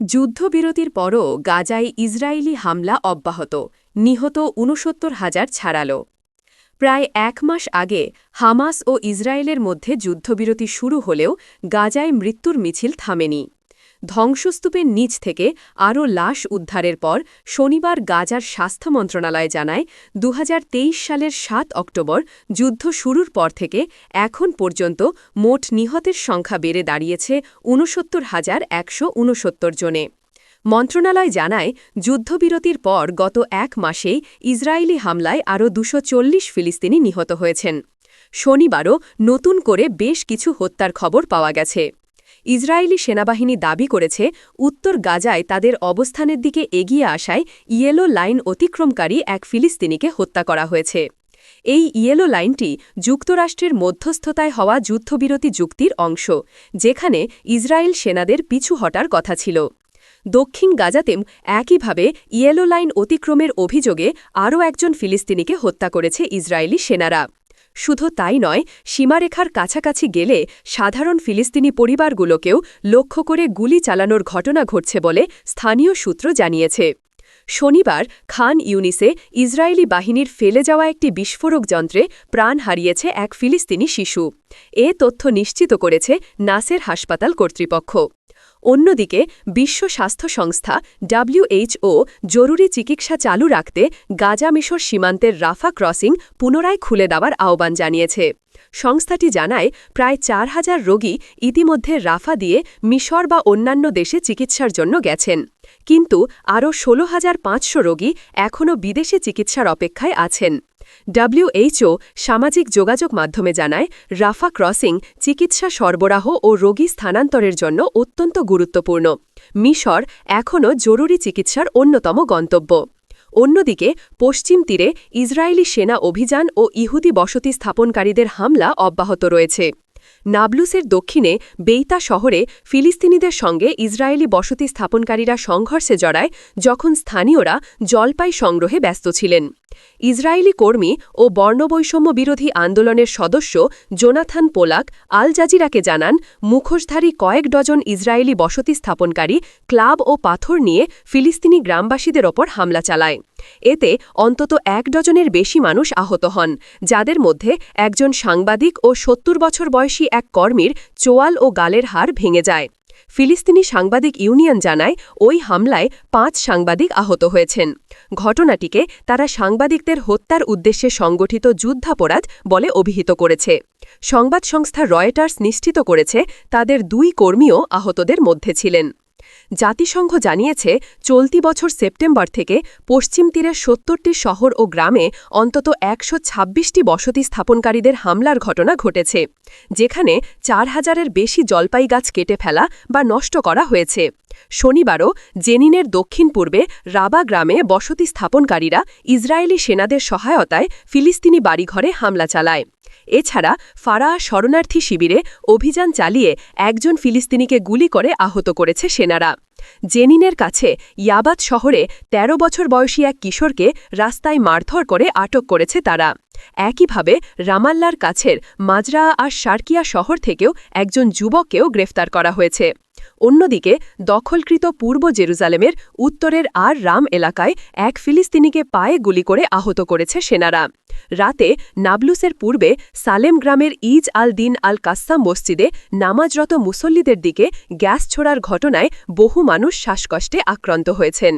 যুদ্ধবিরতির পরও গাজায় ইসরায়েলি হামলা অব্যাহত, নিহত ঊনসত্তর হাজার ছাড়াল। প্রায় এক মাস আগে হামাস ও ইসরায়েলের মধ্যে যুদ্ধবিরতি শুরু হলেও গাজায় মৃত্যুর মিছিল থামেনি। ধ্বংসস্তূপের নিচ থেকে আরও লাশ উদ্ধারের পর শনিবার গাজার স্বাস্থ্য মন্ত্রণালয় জানায় দু হাজার তেইশ সালের সাত অক্টোবর যুদ্ধ শুরুর পর থেকে এখন পর্যন্ত মোট নিহতের সংখ্যা বেড়ে দাঁড়িয়েছে ঊনসত্তর হাজার একশো জনে। মন্ত্রণালয় জানায়, যুদ্ধবিরতির পর গত এক মাসেই ইসরায়েলি হামলায় আরও দুশো ফিলিস্তিনি নিহত হয়েছেন। শনিবারও নতুন করে বেশ কিছু হত্যার খবর পাওয়া গেছে। ইসরায়েলি সেনাবাহিনী দাবি করেছে, উত্তর গাজায় তাদের অবস্থানের দিকে এগিয়ে আসায় ইয়েলো লাইন অতিক্রমকারী এক ফিলিস্তিনিকে হত্যা করা হয়েছে। এই ইয়েলো লাইনটি যুক্তরাষ্ট্রের মধ্যস্থতায় হওয়া যুদ্ধবিরতি যুক্তির অংশ, যেখানে ইসরায়েল সেনাদের পিছু হটার কথা ছিল। দক্ষিণ গাজাতেম একইভাবে ইয়েলো লাইন অতিক্রমের অভিযোগে আরও একজন ফিলিস্তিনিকে হত্যা করেছে ইসরায়েলি সেনারা। শুধু তাই নয়, সীমারেখার কাছাকাছি গেলে সাধারণ ফিলিস্তিনি পরিবারগুলোকেও লক্ষ্য করে গুলি চালানোর ঘটনা ঘটছে বলে স্থানীয় সূত্র জানিয়েছে। শনিবার খান ইউনিসে ইসরায়েলি বাহিনীর ফেলে যাওয়া একটি বিস্ফোরক যন্ত্রে প্রাণ হারিয়েছে এক ফিলিস্তিনি শিশু। এ তথ্য নিশ্চিত করেছে নাসের হাসপাতাল কর্তৃপক্ষ। অন্যদিকে, বিশ্ব স্বাস্থ্য সংস্থা ডাব্লিউএইচও জরুরি চিকিৎসা চালু রাখতে গাজা মিশর সীমান্তের রাফা ক্রসিং পুনরায় খুলে দেওয়ার আহ্বান জানিয়েছে। সংস্থাটি জানায়, প্রায় চার হাজার রোগী ইতিমধ্যে রাফা দিয়ে মিশর বা অন্যান্য দেশে চিকিৎসার জন্য গেছেন। কিন্তু আরও ষোলো হাজার পাঁচশো রোগী এখনও বিদেশে চিকিৎসার অপেক্ষায় আছেন। ডাব্লিউএইচও সামাজিক যোগাযোগ মাধ্যমে জানায়, রাফা ক্রসিং চিকিৎসা সরবরাহ ও রোগী স্থানান্তরের জন্য অত্যন্ত গুরুত্বপূর্ণ। মিশর এখনও জরুরি চিকিৎসার অন্যতম গন্তব্য। অন্যদিকে, পশ্চিম তীরে ইসরায়েলি সেনা অভিযান ও ইহুদি বসতি স্থাপনকারীদের হামলা অব্যাহত রয়েছে। নাবলুসের দক্ষিণে বেইতা শহরে ফিলিস্তিনিদের সঙ্গে ইসরায়েলি বসতি স্থাপনকারীরা সংঘর্ষে জড়ায় যখন স্থানীয়রা জলপাই সংগ্রহে ব্যস্ত ছিলেন। ইসরায়েলি কর্মী ও বর্ণবৈষম্য বিরোধী আন্দোলনের সদস্য জোনাথান পোলাক আল জাজিরাকে জানান, মুখোশধারী কয়েক ডজন ইসরায়েলি বসতি স্থাপনকারী ক্লাব ও পাথর নিয়ে ফিলিস্তিনি গ্রামবাসীদের ওপর হামলা চালায়। এতে অন্তত এক ডজনের বেশি মানুষ আহত হন, যাদের মধ্যে একজন সাংবাদিক ও সত্তর বছর বয়সী এক কর্মীর চোয়াল ও গালের হাড় ভেঙে যায়। ফিলিস্তিনি সাংবাদিক ইউনিয়ন জানায়, ওই হামলায় পাঁচ সাংবাদিক আহত হয়েছেন। ঘটনাটিকে তারা সাংবাদিকদের হত্যার উদ্দেশ্যে সংগঠিত যুদ্ধাপরাধ বলে অভিহিত করেছে। সংবাদ সংস্থা রয়টার্স নিশ্চিত করেছে, তাদের দুই কর্মীও আহতদের মধ্যে ছিলেন। জাতিসংঘ জানিয়েছে, চলতি বছর সেপ্টেম্বর থেকে পশ্চিম তীরের সত্তরটি শহর ও গ্রামে অন্তত একশো ছাব্বিশটি বসতি স্থাপনকারীদের হামলার ঘটনা ঘটেছে, যেখানে চার হাজারের বেশি জলপাই গাছ কেটে ফেলা বা নষ্ট করা হয়েছে। শনিবারও জেনিনের দক্ষিণ পূর্বে রাবা গ্রামে বসতি স্থাপনকারীরা ইসরায়েলি সেনাদের সহায়তায় ফিলিস্তিনি বাড়িঘরে হামলা চালায়। এছাড়া ফারা শরণার্থী শিবিরে অভিযান চালিয়ে একজন ফিলিস্তিনিকে গুলি করে আহত করেছে সেনারা। জেনিনের কাছে ইয়াবাদ শহরে ১৩ বছর বয়সী এক কিশোরকে রাস্তায় মারধর করে আটক করেছে তারা। একইভাবে রামাল্লার কাছের মাজরা আর সার্কিয়া শহর থেকেও একজন যুবককেও গ্রেফতার করা হয়েছে। অন্যদিকে, দখলকৃত পূর্ব জেরুজালেমের উত্তরের আর রাম এলাকায় এক ফিলিস্তিনিকে পায়ে গুলি করে আহত করেছে সেনারা। রাতে নাবলুসের পূর্বে সালেম গ্রামের ইজ আল দিন আল কাস্সাম মসজিদে নামাজরত মুসল্লিদের দিকে গ্যাস ছোড়ার ঘটনায় বহু মানুষ শ্বাসকষ্টে আক্রান্ত হয়েছেন।